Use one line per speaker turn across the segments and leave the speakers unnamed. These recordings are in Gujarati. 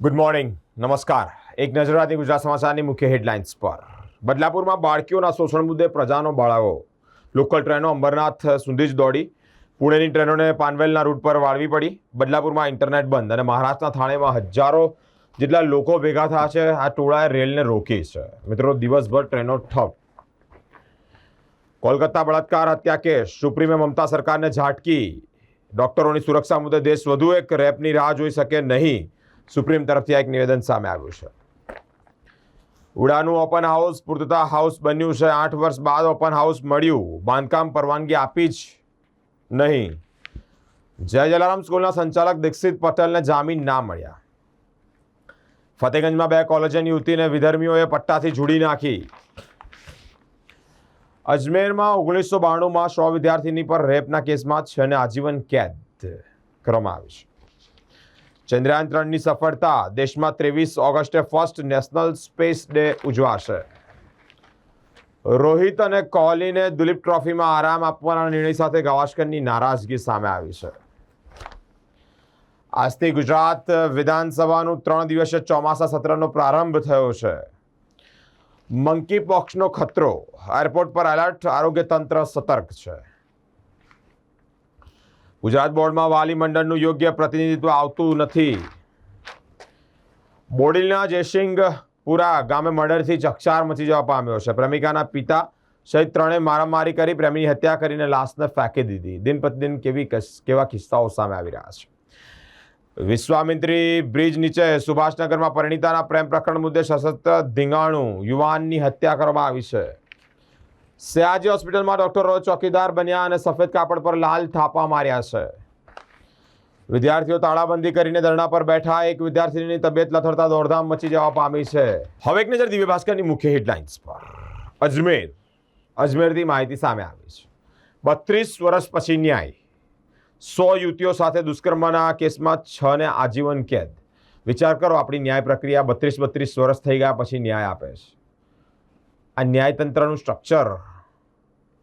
ગુડ મોર્નિંગ નમસ્કાર. એક નજર આજની ગુજરાત સમાચારની મુખ્ય હેડલાઇન્સ પર. બદલાપુરમાં બાળકીઓના શોષણ મુદ્દે પ્રજાનો બળાવો લોકલ ટ્રેનો અંબરનાથ સુધી જ દોડી. પુણેની ટ્રેનોને પાનવેલના રૂટ પર વાળવી પડી. બદલાપુરમાં ઇન્ટરનેટ બંધ અને મહારાષ્ટ્રના થાણેમાં હજારો જેટલા લોકો ભેગા થયા છે. આ ટોળાએ રેલને રોકી છે. મિત્રો, દિવસભર ટ્રેનો ઠપ. કોલકાતા બળાત્કાર, હત્યા કેસ. સુપ્રીમે મમતા સરકારને ઝાટકી. ડોક્ટરોની સુરક્ષા મુદ્દે દેશ વધુ એક રેપની રાહ જોઈ શકે નહીં. સુપ્રીમ તરફથી એક નિવેદન સામે આવ્યું છે. ઉડાનું ઓપન હાઉસ પૂર્તતા હાઉસ બન્યું છે. આઠ વર્ષ બાદ ઓપન હાઉસ મળ્યું. બાંધકામ પરવાનગી આપી જ નહીં. જય જલારામ, સ્કૂલના સંચાલક દીક્ષિત પટેલને જામીન ના મળ્યા. ફતેગંજમાં બે કોલેજની યુવતીને વિધર્મીઓએ પટ્ટાથી જોડી નાખી. અજમેરમાં ઓગણીસો બાણુંમાં સો વિદ્યાર્થીની પર રેપના કેસમાં છને આજીવન કેદ કરવામાં આવી છે. ચંદ્રયાન ત્રણની સફળતા દેશમાં ત્રેવીસ ઓગસ્ટે ફર્સ્ટ નેશનલ સ્પેસ ડે ઉજવાશે. રોહિત અને કોહલીને દુલીપ ટ્રોફીમાં આરામ આપવાના નિર્ણય સાથે ગાવસ્કરની નારાજગી સામે આવી છે. આજથી ગુજરાત વિધાનસભાનું ત્રણ દિવસીય ચોમાસા સત્રનો પ્રારંભ થયો છે. મંકી પોક્સનો ખતરો. એરપોર્ટ પર એલર્ટ. આરોગ્ય તંત્ર સતર્ક છે. ગુજરાત બોર્ડમાં વાલી મંડળનું યોગ્ય પ્રતિનિધિત્વ આવતું નથી. બોડીલના જયસિંગપુરા ગામે મર્ડરથી ચકચાર મચી જવા પામ્યો છે. પ્રેમિકાના પિતા સહિત ત્રણે મારામારી કરી પ્રેમીની હત્યા કરીને લાશને ફેંકી દીધી. દિન પ્રતિદિન કેવી કેવા કિસ્સાઓ સામે આવી રહ્યા છે. વિશ્વામિત્રી બ્રિજ નીચે સુભાષનગરમાં પરિણીતાના પ્રેમ પ્રકરણ મુદ્દે સશસ્ત્ર ધીંગાણું યુવાનની હત્યા કરવામાં આવી છે. સયાજી હોસ્પિટલમાં ડોક્ટરો ચોકીદાર બન્યા અને સફેદ કાપડ પર લાલ થાપા માર્યા છે. વિદ્યાર્થીઓ તાળાબંધી કરીને ધરણા પર બેઠા, એક વિદ્યાર્થીની તબિયત લથડતા દોડધામ મચી જવા પામી છે. હવે એક નજર દિવ્ય ભાસ્કરની મુખ્ય હેડલાઇન્સ પર. અજમેર. અજમેરથી માહિતી સામે આવી છે. બત્રીસ વર્ષ પછી ન્યાય. સો યુવતીઓ સાથે દુષ્કર્મના કેસમાં છ ને આજીવન કેદ. વિચાર કરો, આપણી ન્યાય પ્રક્રિયા બત્રીસ બત્રીસ વર્ષ થઈ ગયા પછી ન્યાય આપે છે. આ ન્યાયતંત્રનું સ્ટ્રક્ચર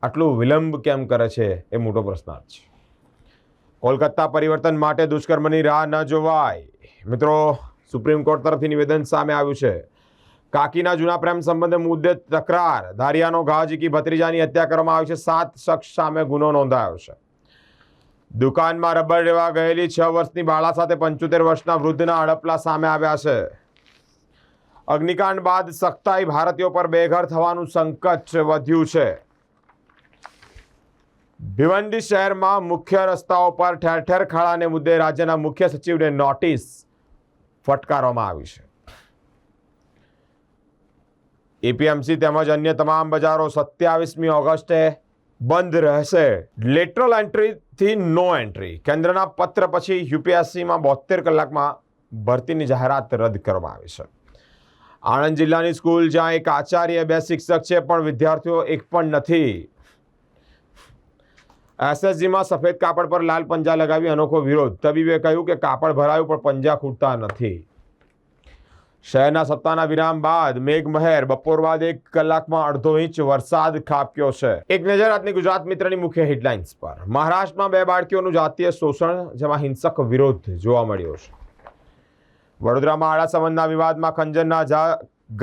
આટલું વિલંબ કેમ કરે છે એ મોટો પ્રશ્નાર્થ છે. કોલકાતા પરિવર્તન માટે દુષ્કર્મની રાહ ન જોવાય. મિત્રો, સુપ્રીમ કોર્ટ તરફથી નિવેદન સામે આવ્યું છે. કાકીના જૂના પ્રેમ સંબંધે મુદ્દે તકરાર. ધારિયાનો ઘા ઝીકી ભત્રીજાની હત્યા કરવામાં આવી છે. સાત શખ્સ સામે ગુનો નોંધાયો છે. દુકાનમાં રબર લેવા ગયેલી છ વર્ષની બાળા સાથે પંચોતેર વર્ષના વૃદ્ધના હડપલા સામે આવ્યા છે. અગ્નિકાંડ બાદ સખ્તાઈ ભારતીયો પર બેઘર થવાનું સંકટ વધ્યું છે. ભિવંડી શહેરમાં મુખ્ય રસ્તાઓ પર ઠેર ઠેર ખાડાને મુદ્દે રાજ્યના મુખ્ય સચિવને નોટિસ ફટકારવામાં આવી છે. એપીએમસી તેમજ અન્ય તમામ બજારો સત્યાવીસમી ઓગસ્ટે બંધ રહેશે. લેટરલ એન્ટ્રીથી નો એન્ટ્રી. કેન્દ્રના પત્ર પછી યુપીએસસીમાં બોતેર કલાકમાં ભરતીની જાહેરાત રદ કરવામાં આવી છે. આણંદ જિલ્લાની સ્કૂલ જ્યાં એક આચાર્ય બે શિક્ષક છે, પણ વિદ્યાર્થીઓ એક પણ નથી. એસએસજીમાં સફેદ કાપડ પર લાલ પંજા લગાવી અનોખો વિરોધ. તબીબે કહ્યું કે કાપડ ભરાયું, પણ પંજા ખૂટતા નથી. શહેરના સત્તાના વિરામ બાદ મેઘમહેર બપોર બાદ એક કલાકમાં અડધો ઇંચ વરસાદ ખાબક્યો છે. એક નજર આજની ગુજરાત મિત્રની મુખ્ય હેડલાઇન્સ પર. મહારાષ્ટ્રમાં બે બાળકીઓનું જાતીય શોષણ, જેમાં હિંસક વિરોધ જોવા મળ્યો છે. વડોદરામાં આડા સંબંધના વિવાદમાં ખંજરના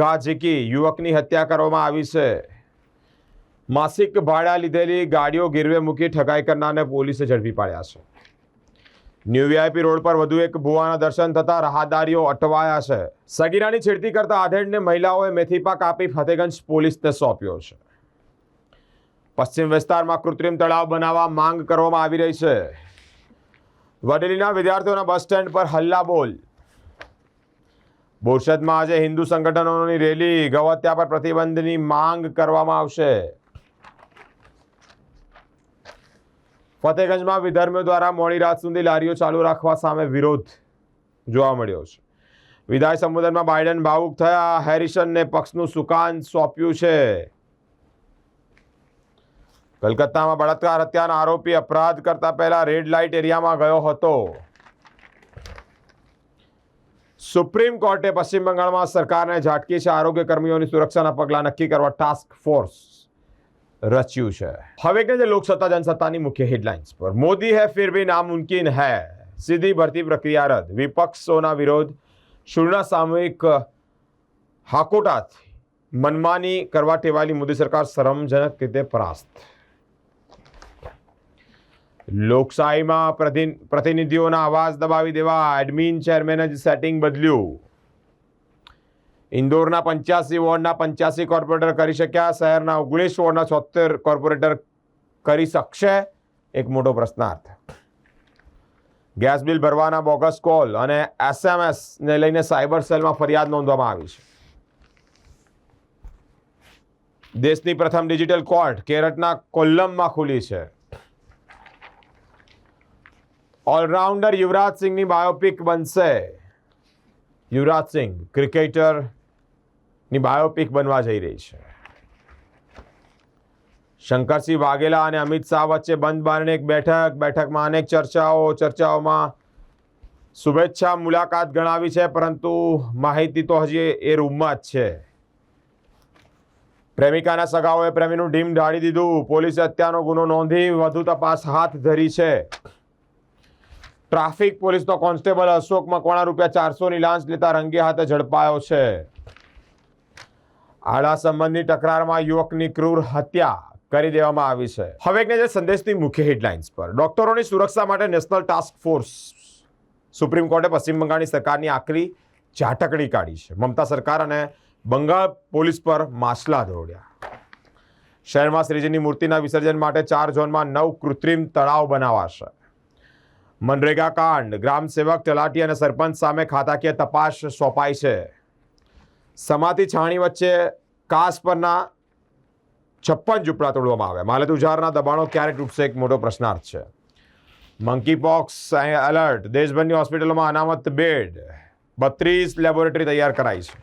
ઘા ઝીકી યુવકની હત્યા કરવામાં આવી છે. માસિક ભાડા લીધેલી ગાડીઓ ગીરવે મૂકી ઠગાઈ કરનારને પોલીસે ઝડપી પાડ્યા છે. ન્યૂ વીઆઈપી રોડ પર વધુ એક ભુવાના દર્શન થતા રાહદારીઓ અટવાયા છે. સગીરાની છેડતી કરતા આધેડને મહિલાઓએ મેથીપાક આપી ફતેગંજ પોલીસને સોંપ્યો છે. પશ્ચિમ વિસ્તારમાં કૃત્રિમ તળાવ બનાવવા માંગ કરવામાં આવી રહી છે. વડેલીના વિદ્યાર્થીઓના બસ સ્ટેન્ડ પર હલ્લા બોલ બોરસદમાં આજે હિન્દુ સંગઠનોની રેલી. ગૌહત્યા પર પ્રતિબંધની માંગ કરવામાં આવશે. ફતેગંજમાં વિધર્મીઓ દ્વારા મોડી રાત સુધી લારીઓ ચાલુ રાખવા સામે વિરોધ જોવા મળ્યો છે. વિધાય સંબોધનમાં બાઇડન ભાવુક થયા. હેરિસનને પક્ષનું સુકાન સોંપ્યું છે. કલકત્તામાં બળાત્કાર હત્યાના આરોપી અપરાધ કરતા પહેલા રેડ લાઇટ એરિયામાં ગયો હતો. સુપ્રીમ કોર્ટે પશ્ચિમ બંગાળમાં સરકારને ઝાટકી છે. આરોગ્ય કર્મીઓની સુરક્ષાના પગલાં નક્કી કરવા ટાસ્ક ફોર્સ રચ્યું છે. હવે કે જે લોકસત્તા જનસત્તાની મુખ્ય હેડલાઇન્સ પર. મોદી હે ફિર ભી નામુમકિન હૈ. સીધી ભરતી પ્રક્રિયા રદ. વિપક્ષોના વિરોધ શૂળના સામૂહિક હાકોટાથી મનમાની કરવા ટેવાયેલી મોદી સરકાર શરમજનક રીતે પરાસ્ત. લોકશાહીમાં પ્રતિ- પ્રતિનિધિઓના અવાજ દબાવી દેવા એડમિન ચેરમેને જ સેટિંગ બદલ્યું. ઇન્દોરના પંચ્યાસી વોર્ડના પંચ્યાસી કોર્પોરેટર કરી શક્યા, શહેરના ઓગણીસ વોર્ડના છોતેર કોર્પોરેટર કરી શકશે? એક મોટો પ્રશ્નાર્થ. ગેસ બિલ ભરવાના બોગસ કોલ અને એસએમએસને લઈને સાયબર સેલમાં ફરિયાદ નોંધવામાં આવી છે. દેશની પ્રથમ ડિજિટલ કોર્ટ કેરટના કોલ્લમમાં ખુલી છે. ઓલરાઉન્ડર યુવરાજ સિંહની બાયોપિક બનશે. યુવરાજ સિંહ ક્રિકેટરની બાયોપિક બનવા જઈ રહી છે. શંકરસિંહ વાઘેલા અને અમિત શાહ વચ્ચે બંધ બારણે એક બેઠક. બેઠકમાં અનેક ચર્ચાઓ, ચર્ચાઓમાં શુભેચ્છા મુલાકાત ગણાવી છે, પરંતુ માહિતી તો હજી એ રૂમમાં જ છે. પ્રેમિકાના સગાઓએ પ્રેમીનું ઢીમ ઢાળી દીધું. પોલીસે હત્યાનો ગુનો નોંધી વધુ તપાસ હાથ ધરી છે. ટ્રાફિક પોલીસનો કોન્સ્ટેબલ અશોક મકવાણા રૂપિયા ચારસોની લાંચ લેતા રંગે હાથે ઝડપાયો છે. આડા સંબંધની તકરારમાં યુવકની ક્રૂર હત્યા કરી દેવામાં આવી છે. હવે એક નજર સંદેશની મુખ્ય હેડલાઇન્સ પર. ડોક્ટરોની સુરક્ષા માટે નેશનલ ટાસ્ક ફોર્સ સુપ્રીમ કોર્ટે પશ્ચિમ બંગાળની સરકારની આકરી ઝાટકડી કાઢી છે. મમતા સરકાર અને બંગાળ પોલીસ પર માછલા દોડ્યા. શહેરમાં શ્રીજીની મૂર્તિના વિસર્જન માટે ચાર ઝોનમાં નવ કૃત્રિમ તળાવ બનાવાશે. મનરેગા કાંડ. ગ્રામ સેવક તલાટી અને સરપંચ સામે ખાતાકીય તપાસ સોંપાઈ છે. સમાતી છાણી વચ્ચે કાસ પરના છપ્પન ઝૂંપડા તોડવામાં આવ્યા. માલે તુજારના દબાણો ક્યારે તૂટશે એક મોટો પ્રશ્નાર્થ છે. મંકી પોક્સ એલર્ટ દેશભરની હોસ્પિટલોમાં અનામત બેડ. બત્રીસ લેબોરેટરી તૈયાર કરાઈ છે.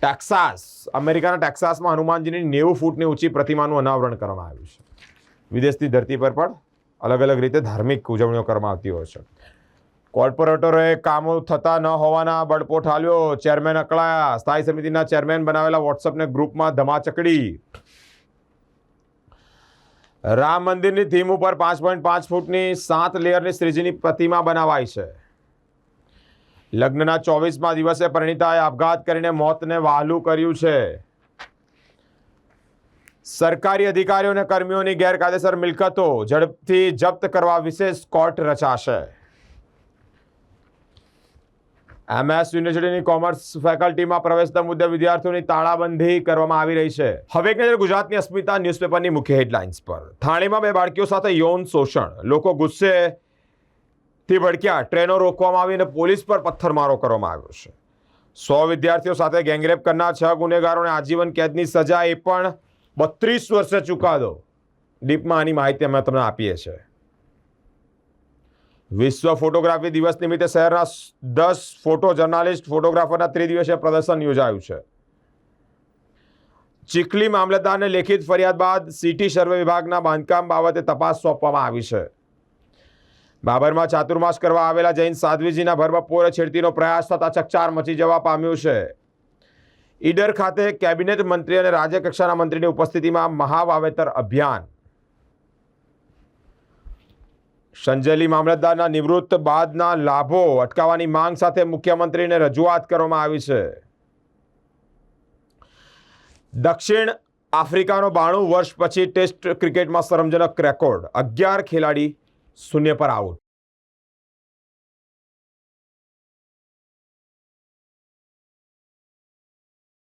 ટેક્સાસ. અમેરિકાના ટેક્સાસમાં હનુમાનજીની નેવું ફૂટની ઊંચી પ્રતિમાનું અનાવરણ કરવામાં આવ્યું છે. વિદેશની ધરતી પર પણ અલગ અલગ રીતે ધાર્મિક ઉજવણીઓ કરવામાં આવતી હોય છે. કોર્પોરેટરોએ કામો થતા ન હોવાના બળપો ઠાલ્યો ચેરમેન અકળાયા. સ્થાયી સમિતિના ચેરમેન બનાવેલા વોટ્સઅપને ગ્રુપમાં ધમાચકડી. રામ મંદિરની થીમ ઉપર પાંચ પોઈન્ટ પાંચ ફૂટની સાત લેયરની શ્રીજીની પ્રતિમા બનાવાઈ છે. લગ્નના ચોવીસમાં દિવસે પરિણીતાએ આપઘાત કરીને મોતને વહાલું કર્યું છે. સરકારી અધિકારીઓ અને કર્મીઓની ગેરકાયદેસર મિલકતો ઝડપથી જપ્ત કરવા વિશેષ કોર્ટ રચાશે. એમએસ યુનિવર્સિટીની કોમર્સ ફેકલ્ટીમાં પ્રવેશતા મુદ્દે વિદ્યાર્થીઓની તાળાબંધી કરવામાં આવી રહી છે. હવે એક નજર ગુજરાતની અસ્મિતા ન્યૂઝપેપરની મુખ્ય હેડલાઇન્સ પર. થાણીમાં બે બાળકીઓ સાથે યૌન શોષણ. લોકો ગુસ્સે થી ભડક્યા. ટ્રેનો રોકવામાં આવી અને પોલીસ પર પથ્થરમારો કરવામાં આવ્યો છે. સો વિદ્યાર્થીઓ સાથે ગેંગરેપ કરનાર છ ગુનેગારોને આજીવન કેદની સજા એ પણ બત્રીસ વર્ષે ચુકાદો. ડીપમાં આની માહિતી અમે તમને આપીએ છીએ. વિશ્વ ફોટોગ્રાફી દિવસ નિમિત્તે શહેરના દસ ફોટો જર્નાલિસ્ટ, ફોટોગ્રાફરના ત્રિદિવસીય પ્રદર્શન યોજાયું છે. ચીખલી મામલતદારને લેખિત ફરિયાદ બાદ સિટી સર્વે વિભાગના બાંધકામ બાબતે તપાસ સોંપવામાં આવી છે. બાબરમાં ચાતુર્માસ કરવા આવેલા જૈન સાધ્વીજીના ભરબપોરે છેડતીનો પ્રયાસ થતા ચકચાર મચી જવા પામ્યું છે. ઈડર ખાતે કેબિનેટ મંત્રી અને રાજ્યકક્ષાના મંત્રીની ઉપસ્થિતિમાં મહાવાવેતર અભિયાન. સંજેલી મામલતદારના નિવૃત્ત બાદના લાભો અટકાવવાની માંગ સાથે મુખ્યમંત્રીને રજૂઆત કરવામાં આવી છે. દક્ષિણ આફ્રિકાનો બાણું વર્ષ પછી ટેસ્ટ ક્રિકેટમાં શરમજનક રેકોર્ડ. અગિયાર ખેલાડી શૂન્ય પર આઉટ.